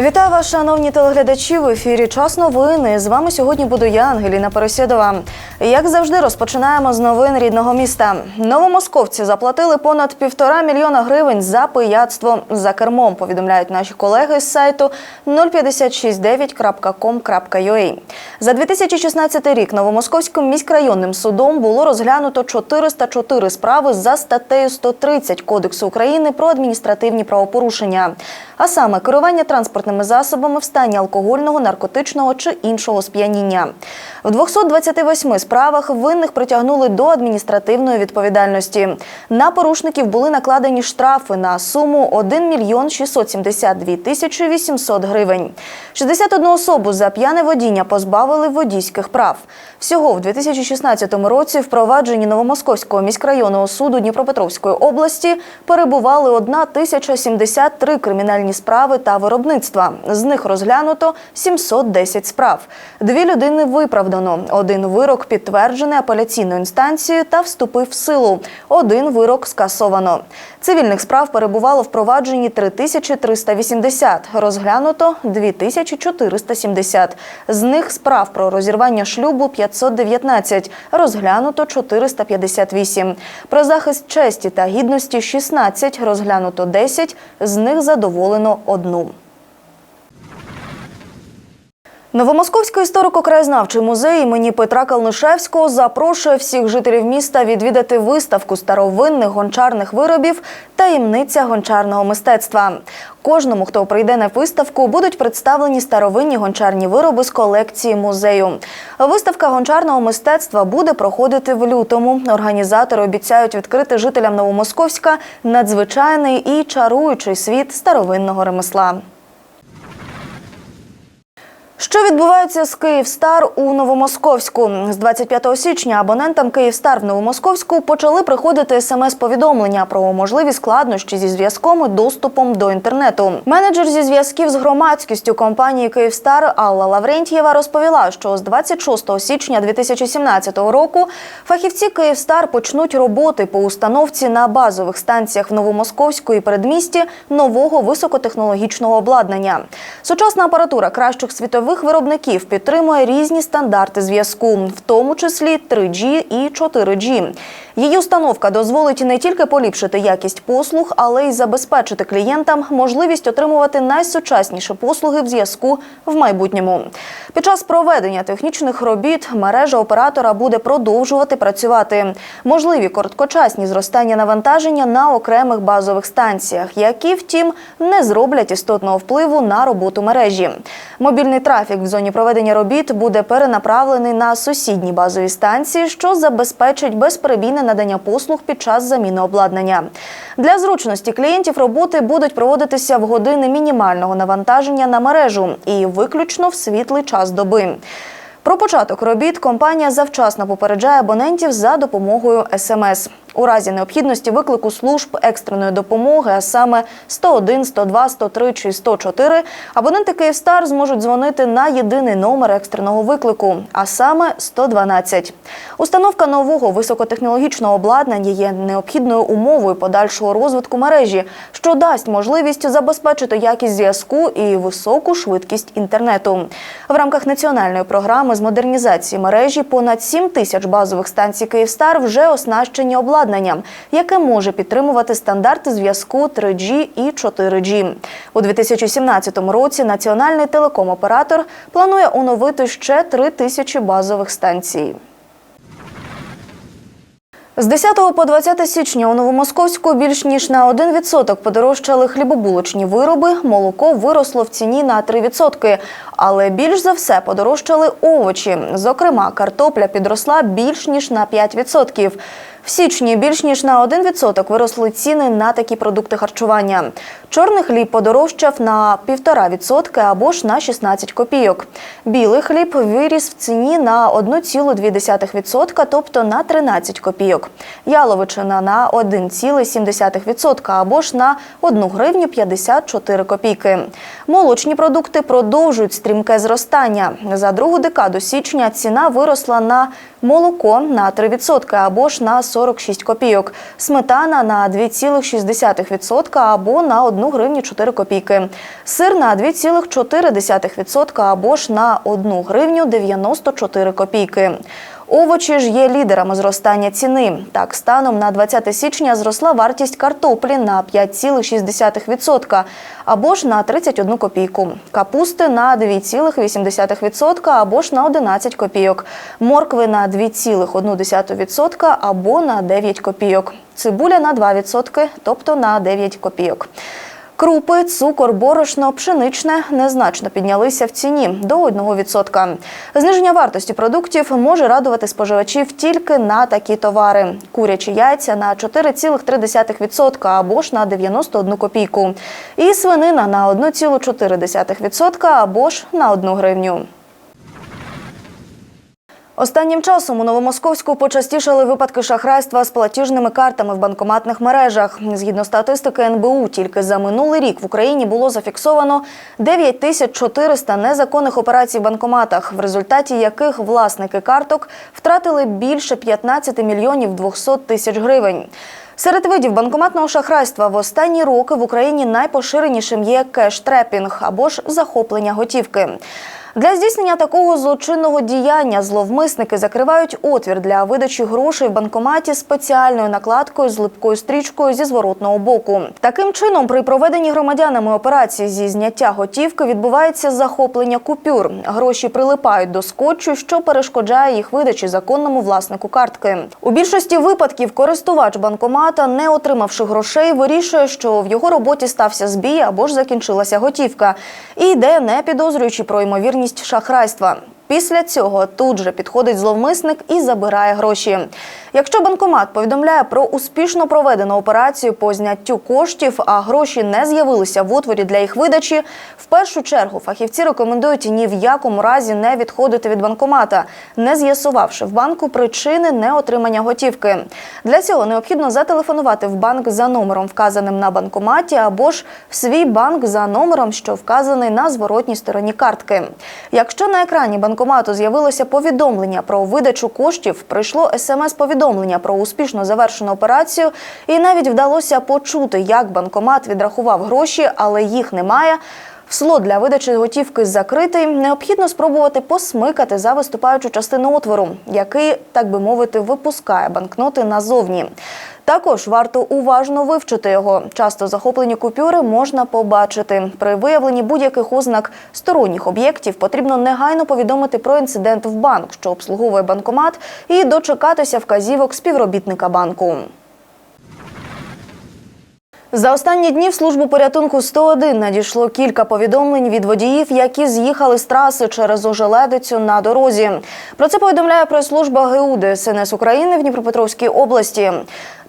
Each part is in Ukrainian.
Вітаю вас, шановні телеглядачі. В ефірі час новини. З вами сьогодні буду я, Ангеліна Пересєдова. Як завжди, розпочинаємо з новин рідного міста. Новомосковці заплатили понад півтора мільйона гривень за пияцтво за кермом. Повідомляють наші колеги з сайту 056.9.com.ua. За 2016 рік Новомосковським міськрайонним судом було розглянуто 404 справи за статтею 130 Кодексу України про адміністративні правопорушення, а саме керування транспортними засобами в стані алкогольного, наркотичного чи іншого сп'яніння. В 228 справах винних притягнули до адміністративної відповідальності. На порушників були накладені штрафи на суму 1 мільйон 672 тисячі 800 гривень. 61 особу за п'яне водіння позбавили водійських прав. Всього в 2016 році в провадженні Новомосковського міськрайонного суду Дніпропетровської області перебували 1073 кримінальні справи та виробництва. З них розглянуто 710 справ. Дві людини виправдано. Один вирок підтверджений апеляційною інстанцією та вступив в силу. Один вирок скасовано. Цивільних справ перебувало в провадженні 3380, розглянуто 2470. З них справ про розірвання шлюбу 519, розглянуто 458. Про захист честі та гідності 16, розглянуто 10, з них задоволено одну. Новомосковський історико-краєзнавчий музей імені Петра Калнишевського запрошує всіх жителів міста відвідати виставку старовинних гончарних виробів таємниця гончарного мистецтва. Кожному, хто прийде на виставку, будуть представлені старовинні гончарні вироби з колекції музею. Виставка гончарного мистецтва буде проходити в лютому. Організатори обіцяють відкрити жителям Новомосковська надзвичайний і чаруючий світ старовинного ремесла. Що відбувається з Київстар у Новомосковську? З 25 січня абонентам Київстар в Новомосковську почали приходити смс-повідомлення про можливі складнощі зі зв'язком і доступом до інтернету. Менеджер зі зв'язків з громадськістю компанії Київстар Алла Лаврентьєва розповіла, що з 26 січня 2017 року фахівці Київстар почнуть роботи по установці на базових станціях в Новомосковську і передмісті нового високотехнологічного обладнання. Сучасна апаратура кращих світових виробників підтримує різні стандарти зв'язку, в тому числі 3G і 4G. Її установка дозволить не тільки поліпшити якість послуг, але й забезпечити клієнтам можливість отримувати найсучасніші послуги в зв'язку в майбутньому. Під час проведення технічних робіт мережа оператора буде продовжувати працювати. Можливі короткочасні зростання навантаження на окремих базових станціях, які, втім, не зроблять істотного впливу на роботу мережі. Мобільний трафік в зоні проведення робіт буде перенаправлений на сусідні базові станції, що забезпечить безперебійне надання послуг під час заміни обладнання. Для зручності клієнтів роботи будуть проводитися в години мінімального навантаження на мережу і виключно в світлий час доби. Про початок робіт компанія завчасно попереджає абонентів за допомогою СМС. У разі необхідності виклику служб екстреної допомоги, а саме 101, 102, 103 чи 104, абоненти Київстар зможуть дзвонити на єдиний номер екстреного виклику, а саме 112. Установка нового високотехнологічного обладнання є необхідною умовою подальшого розвитку мережі, що дасть можливість забезпечити якість зв'язку і високу швидкість інтернету. В рамках національної програми з модернізації мережі понад 7 тисяч базових станцій Київстар вже оснащені обладнанням, яке може підтримувати стандарти зв'язку 3G і 4G. У 2017 році національний телеком-оператор планує оновити ще 3 тисячі базових станцій. З 10 по 20 січня у Новомосковську більш ніж на 1% подорожчали хлібобулочні вироби, молоко виросло в ціні на 3%. Але більш за все подорожчали овочі. Зокрема, картопля підросла більш ніж на 5%. В січні більш ніж на 1% виросли ціни на такі продукти харчування. Чорний хліб подорожчав на 1,5% або ж на 16 копійок. Білий хліб виріс в ціні на 1,2%, тобто на 13 копійок. Яловичина на 1,7% або ж на 1 гривню 54 копійки. Молочні продукти продовжують стрімке зростання. За другу декаду січня ціна виросла на молоко на 3% або ж на 40 46 копійок, сметана на 2,6% або на 1 гривню 4 копійки, сир на 2,4% або ж на 1 гривню 94 копійки. Овочі ж є лідерами зростання ціни. Так, станом на 20 січня зросла вартість картоплі на 5,6% або ж на 31 копійку, капусти на 2,8% або ж на 11 копійок, моркви на 2,1% або на 9 копійок, цибуля на 2%, тобто на 9 копійок. Крупи, цукор, борошно, пшеничне незначно піднялися в ціні до 1%. Зниження вартості продуктів може радувати споживачів тільки на такі товари: курячі яйця на 4,3% або ж на 91 копійку, і свинина на 1,4% або ж на 1 гривню. Останнім часом у Новомосковську почастішали випадки шахрайства з платіжними картами в банкоматних мережах. Згідно статистики НБУ, тільки за минулий рік в Україні було зафіксовано 9400 незаконних операцій в банкоматах, в результаті яких власники карток втратили більше 15 мільйонів 200 тисяч гривень. Серед видів банкоматного шахрайства в останні роки в Україні найпоширенішим є кеш-трепінг або ж захоплення готівки. Для здійснення такого злочинного діяння зловмисники закривають отвір для видачі грошей в банкоматі спеціальною накладкою з липкою стрічкою зі зворотного боку. Таким чином, при проведенні громадянами операції зі зняття готівки відбувається захоплення купюр. Гроші прилипають до скотчу, що перешкоджає їх видачі законному власнику картки. У більшості випадків користувач банкомата, не отримавши грошей, вирішує, що в його роботі стався збій або ж закінчилася готівка, і йде, не підозрюючи про ймовірність шахрайства. Після цього тут же підходить зловмисник і забирає гроші. Якщо банкомат повідомляє про успішно проведену операцію по зняттю коштів, а гроші не з'явилися в отворі для їх видачі, в першу чергу фахівці рекомендують ні в якому разі не відходити від банкомата, не з'ясувавши в банку причини неотримання готівки. Для цього необхідно зателефонувати в банк за номером, вказаним на банкоматі, або ж в свій банк за номером, що вказаний на зворотній стороні картки. Якщо на екрані банкомату з'явилося повідомлення про видачу коштів, прийшло смс-повідомлення про успішно завершену операцію, і навіть вдалося почути, як банкомат відрахував гроші, але їх немає. Слот для видачі готівки закритий. Необхідно спробувати посмикати за виступаючу частину отвору, який, так би мовити, випускає банкноти назовні. Також варто уважно вивчити його. Часто захоплені купюри можна побачити. При виявленні будь-яких ознак сторонніх об'єктів потрібно негайно повідомити про інцидент в банк, що обслуговує банкомат, і дочекатися вказівок співробітника банку. За останні дні в службу порятунку 101 надійшло кілька повідомлень від водіїв, які з'їхали з траси через ожеледицю на дорозі. Про це повідомляє прес-служба ГУ ДСНС України в Дніпропетровській області.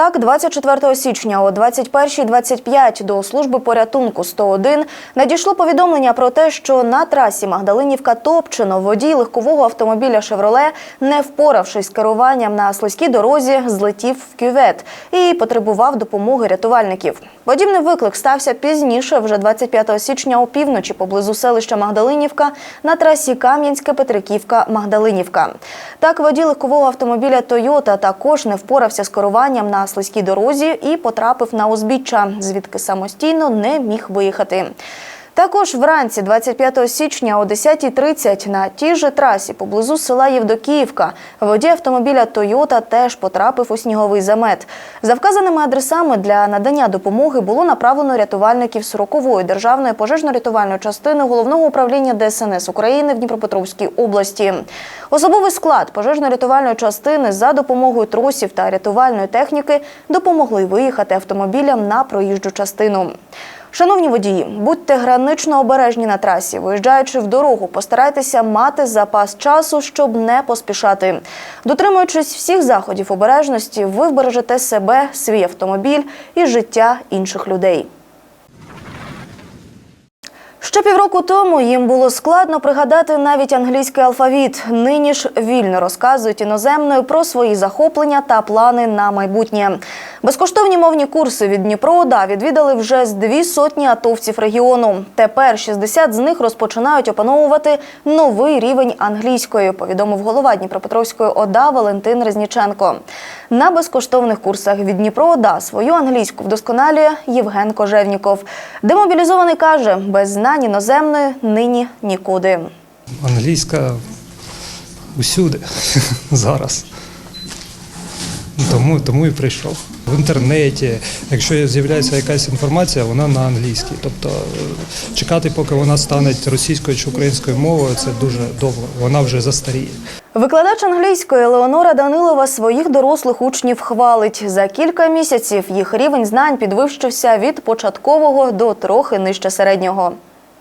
Так, 24 січня о 21.25 до служби порятунку 101 надійшло повідомлення про те, що на трасі Магдалинівка-Топчино водій легкового автомобіля «Шевроле», не впоравшись з керуванням на слизькій дорозі, злетів в кювет і потребував допомоги рятувальників. Подібний виклик стався пізніше, вже 25 січня опівночі поблизу селища Магдалинівка на трасі Кам'янське-Петриківка-Магдалинівка. Так, водій легкового автомобіля «Тойота» також не впорався з керуванням на слизькій дорозі і потрапив на узбіччя, звідки самостійно не міг виїхати. Також вранці 25 січня о 10.30 на тій же трасі поблизу села Євдокіївка водій автомобіля «Тойота» теж потрапив у сніговий замет. За вказаними адресами для надання допомоги було направлено рятувальників 40-ї державної пожежно-рятувальної частини Головного управління ДСНС України в Дніпропетровській області. Особовий склад пожежно-рятувальної частини за допомогою тросів та рятувальної техніки допомогли виїхати автомобілям на проїжджу частину. Шановні водії, будьте гранично обережні на трасі. Виїжджаючи в дорогу, постарайтеся мати запас часу, щоб не поспішати. Дотримуючись всіх заходів обережності, ви вбережете себе, свій автомобіль і життя інших людей. Ще півроку тому їм було складно пригадати навіть англійський алфавіт. Нині ж вільно розказують іноземною про свої захоплення та плани на майбутнє. Безкоштовні мовні курси від Дніпро ОДА відвідали вже з дві сотні атовців регіону. Тепер 60 з них розпочинають опановувати новий рівень англійської, повідомив голова Дніпропетровської ОДА Валентин Резніченко. На безкоштовних курсах від Дніпро ОДА свою англійську вдосконалює Євген Кожевніков. Демобілізований каже, без знань іноземної нині нікуди. Англійська усюди зараз. Тому, тому і прийшов. В інтернеті, якщо з'являється якась інформація, вона на англійській. Тобто е, чекати, поки вона стане російською чи українською мовою, це дуже довго. Вона вже застаріє. Викладач англійської Леонора Данилова своїх дорослих учнів хвалить. За кілька місяців їх рівень знань підвищився від початкового до трохи нижче середнього.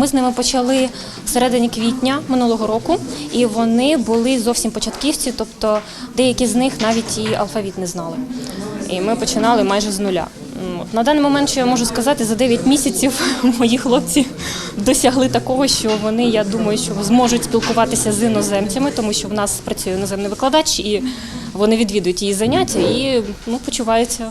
Ми з ними почали в середині квітня минулого року, і вони були зовсім початківці, тобто деякі з них навіть і алфавіт не знали. І ми починали майже з нуля. На даний момент, що я можу сказати, за 9 місяців мої хлопці досягли такого, що вони, я думаю, що зможуть спілкуватися з іноземцями, тому що в нас працює іноземний викладач, і вони відвідують її заняття і ну, почуваються,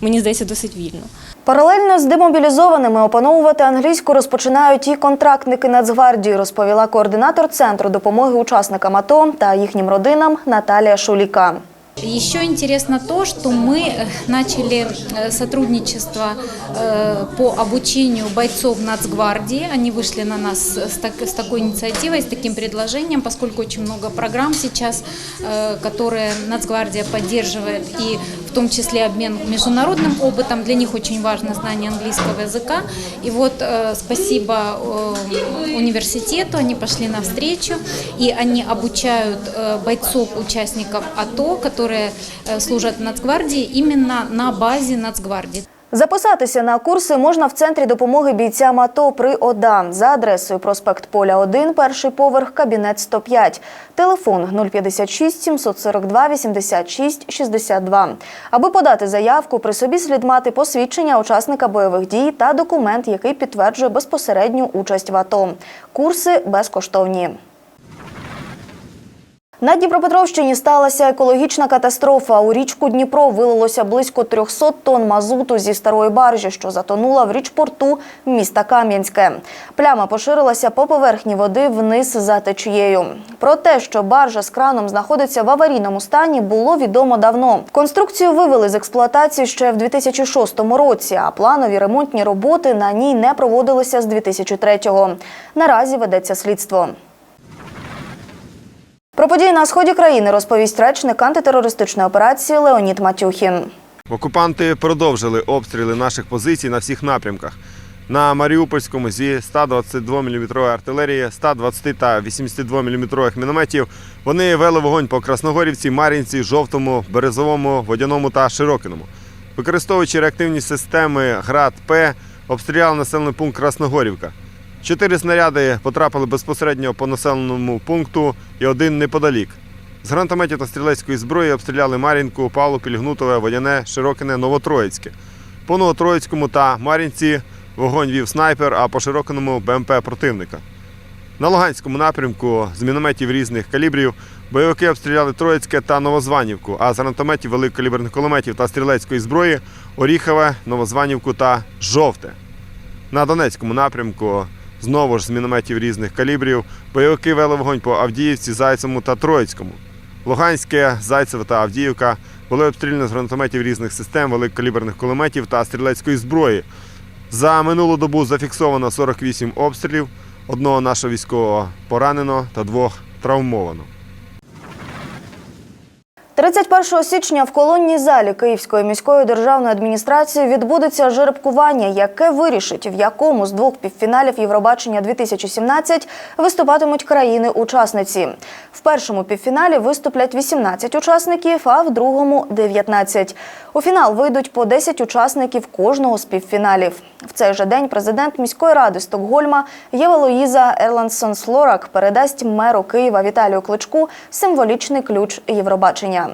мені здається, досить вільно. Паралельно з демобілізованими опановувати англійську розпочинають і контрактники Нацгвардії, розповіла координатор центру допомоги учасникам АТО та їхнім родинам Наталія Шуліка. Еще интересно то, что мы э, начали э, сотрудничество э, по обучению бойцов Нацгвардии. Они вышли на нас с, так- с такой инициативой, с таким предложением, поскольку очень много программ сейчас, э, которые Нацгвардия поддерживает, и в том числе обмен международным опытом. Для них очень важно знание английского языка. И вот э, спасибо э, университету, они пошли навстречу, и они обучают э, бойцов, участников АТО, которые э, служат в Нацгвардии, именно на базе Нацгвардии. Записатися на курси можна в центрі допомоги бійцям АТО при ОДА за адресою проспект Поля 1, перший поверх, кабінет 105. Телефон 056 742 86 62. Аби подати заявку, при собі слід мати посвідчення учасника бойових дій та документ, який підтверджує безпосередню участь в АТО. Курси безкоштовні. На Дніпропетровщині сталася екологічна катастрофа. У річку Дніпро вилилося близько 300 тонн мазуту зі старої баржі, що затонула в річпорту міста Кам'янське. Пляма поширилася по поверхні води вниз за течією. Про те, що баржа з краном знаходиться в аварійному стані, було відомо давно. Конструкцію вивели з експлуатації ще в 2006 році, а планові ремонтні роботи на ній не проводилися з 2003-го. Наразі ведеться слідство. Про події на сході країни розповість речник антитерористичної операції Леонід Матюхін. Окупанти продовжили обстріли наших позицій на всіх напрямках. На Маріупольському зі 122 мм артилерії, 120 та 82 мм мінометів вони вели вогонь по Красногорівці, Мар'їнці, Жовтому, Березовому, Водяному та Широкиному. Використовуючи реактивні системи ГРАД-П, обстріляли населений пункт Красногорівка. Чотири снаряди потрапили безпосередньо по населеному пункту і один неподалік. З гранатометів та стрілецької зброї обстріляли Мар'їнку, Павлопіль, Гнутове, Водяне, Широкине, Новотроїцьке. По Новотроїцькому та Мар'їнці вогонь вів снайпер, а по Широкиному БМП противника. На Луганському напрямку з мінометів різних калібрів бойовики обстріляли Троїцьке та Новозванівку, а з гранатометів великокаліберних кулеметів та стрілецької зброї Оріхове, Новозванівку та Жовте. На Донецькому напрямку знову ж з мінометів різних калібрів бойовики вели вогонь по Авдіївці, Зайцевому та Троїцькому. Луганське, Зайцеве та Авдіївка були обстріляні з гранатометів різних систем, великокаліберних кулеметів та стрілецької зброї. За минулу добу зафіксовано 48 обстрілів, одного нашого військового поранено та двох травмовано. 31 січня в колонній залі Київської міської державної адміністрації відбудеться жеребкування, яке вирішить, в якому з двох півфіналів Євробачення 2017 виступатимуть країни-учасниці. В першому півфіналі виступлять 18 учасників, а в другому 19. У фінал вийдуть по 10 учасників кожного з півфіналів. В цей же день президент міської ради Стокгольма Єва Луїза Ерландсон Слорак передасть меру Києва Віталію Кличку символічний ключ Євробачення.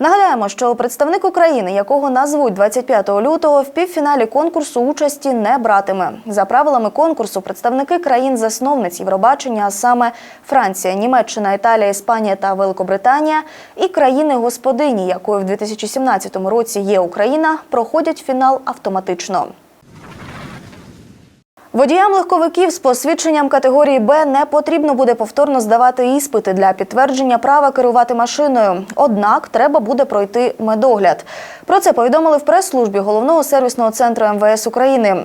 Нагадаємо, що представник України, якого назвуть 25 лютого, в півфіналі конкурсу участі не братиме. За правилами конкурсу, представники країн-засновниць Євробачення, а саме Франція, Німеччина, Італія, Іспанія та Великобританія, і країни-господині, якою в 2017 році є Україна, проходять фінал автоматично. Водіям легковиків з посвідченням категорії Б не потрібно буде повторно здавати іспити для підтвердження права керувати машиною. Однак треба буде пройти медогляд. Про це повідомили в прес-службі головного сервісного центру МВС України.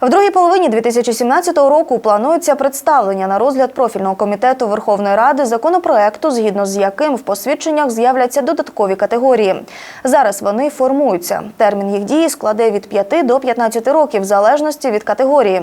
В другій половині 2017 року планується представлення на розгляд профільного комітету Верховної Ради законопроекту, згідно з яким в посвідченнях з'являться додаткові категорії. Зараз вони формуються. Термін їх дії складе від 5 до 15 років, в залежності від категорії.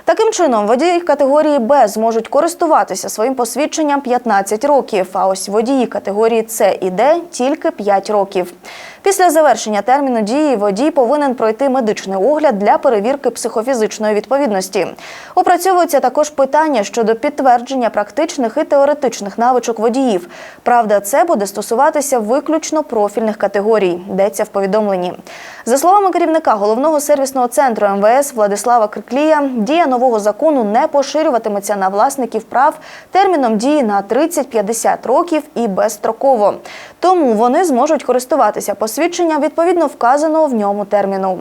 Таким чином, водії категорії Б зможуть користуватися своїм посвідченням 15 років, а ось водії категорії С і Д тільки 5 років. Після завершення терміну дії водій повинен пройти медичний огляд для перевірки психофізичної відповідності. Опрацьовуються також питання щодо підтвердження практичних і теоретичних навичок водіїв. Правда, це буде стосуватися виключно профільних категорій, йдеться в повідомленні. За словами керівника головного сервісного центру МВС Владислава Криклія, дія нового закону не поширюватиметься на власників прав терміном дії на 30-50 років і безстроково. Тому вони зможуть користуватися посвідченням відповідно вказаного в ньому терміну.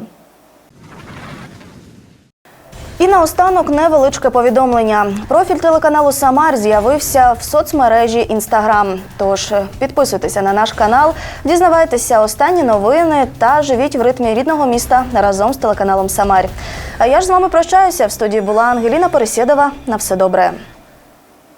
І наостанок невеличке повідомлення. Профіль телеканалу Самар з'явився в соцмережі Інстаграм. Тож е, підписуйтеся на наш канал, дізнавайтеся останні новини та живіть в ритмі рідного міста разом з телеканалом Самар. А я ж з вами прощаюся. В студії була Ангеліна Пересєдова. На все добре.